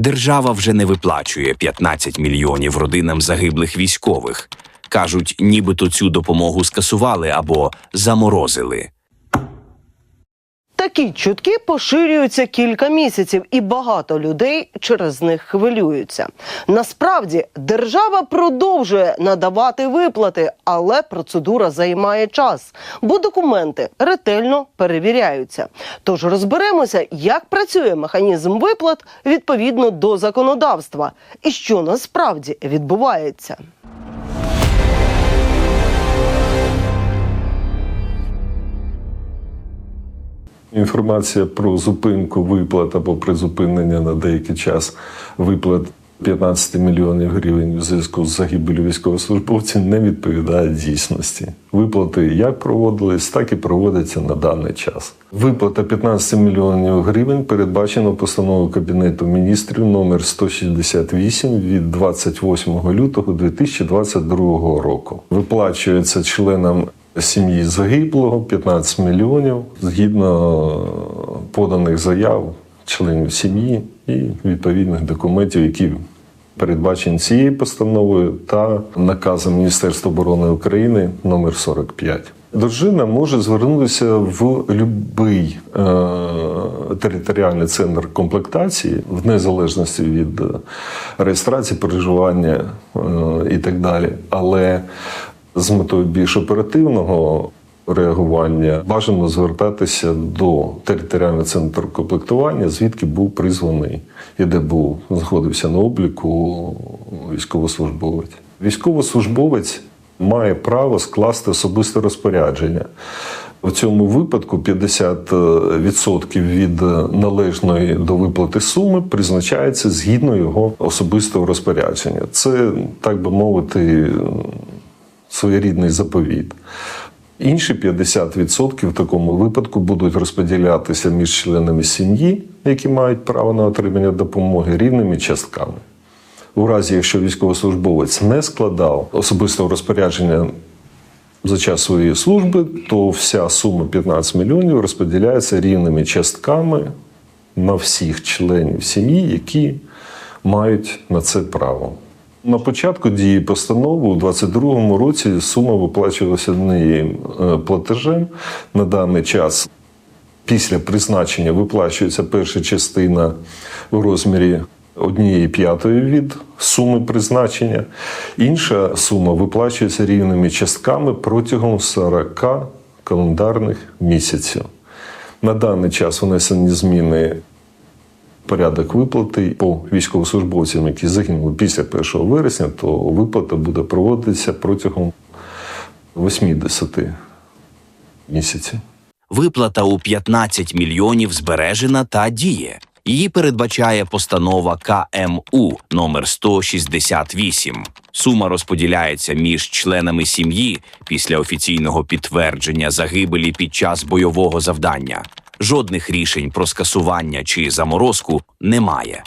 Держава вже не виплачує 15 мільйонів родинам загиблих військових. Кажуть, нібито цю допомогу скасували або заморозили. Такі чутки поширюються кілька місяців, і багато людей через них хвилюються. Насправді держава продовжує надавати виплати, але процедура займає час, бо документи ретельно перевіряються. Тож розберемося, як працює механізм виплат відповідно до законодавства і що насправді відбувається. Інформація про зупинку виплат або призупинення на деякий час виплат 15 мільйонів гривень у зв'язку з загибелью військовослужбовців не відповідає дійсності. Виплати як проводились, так і проводяться на даний час. Виплата 15 мільйонів гривень передбачена постановою Кабінету міністрів номер 168 від 28 лютого 2022 року. Виплачується членам сім'ї загиблого 15 мільйонів згідно поданих заяв членів сім'ї і відповідних документів, які передбачені цією постановою та наказом Міністерства оборони України номер 45. Дружина може звернутися в будь-який е, територіальний центр комплектації, в незалежності від е, реєстрації, проживання е, і так далі. Але з метою більш оперативного реагування бажано звертатися до територіального центру комплектування, звідки був призваний і де був знаходився на обліку військовослужбовець. Військовослужбовець має право скласти особисте розпорядження. В цьому випадку 50% від належної до виплати суми призначається згідно його особистого розпорядження. Це, так би мовити, своєрідний заповіт. Інші 50% в такому випадку будуть розподілятися між членами сім'ї, які мають право на отримання допомоги, рівними частками. У разі, якщо військовослужбовець не складав особистого розпорядження за час своєї служби, то вся сума 15 мільйонів розподіляється рівними частками на всіх членів сім'ї, які мають на це право. На початку дії постанови у 2022 році сума виплачувалася однією е, платежем. На даний час після призначення виплачується перша частина у розмірі однієї п'ятої від суми призначення. Інша сума виплачується рівними частками протягом 40 календарних місяців. На даний час внесені зміни порядок виплати по військовослужбовцям, які загинули після 1 вересня, то виплата буде проводитися протягом 80 місяців. Виплата у 15 мільйонів збережена та діє. Її передбачає постанова КМУ номер 168. Сума розподіляється між членами сім'ї після офіційного підтвердження загибелі під час бойового завдання. Жодних рішень про скасування чи заморозку немає.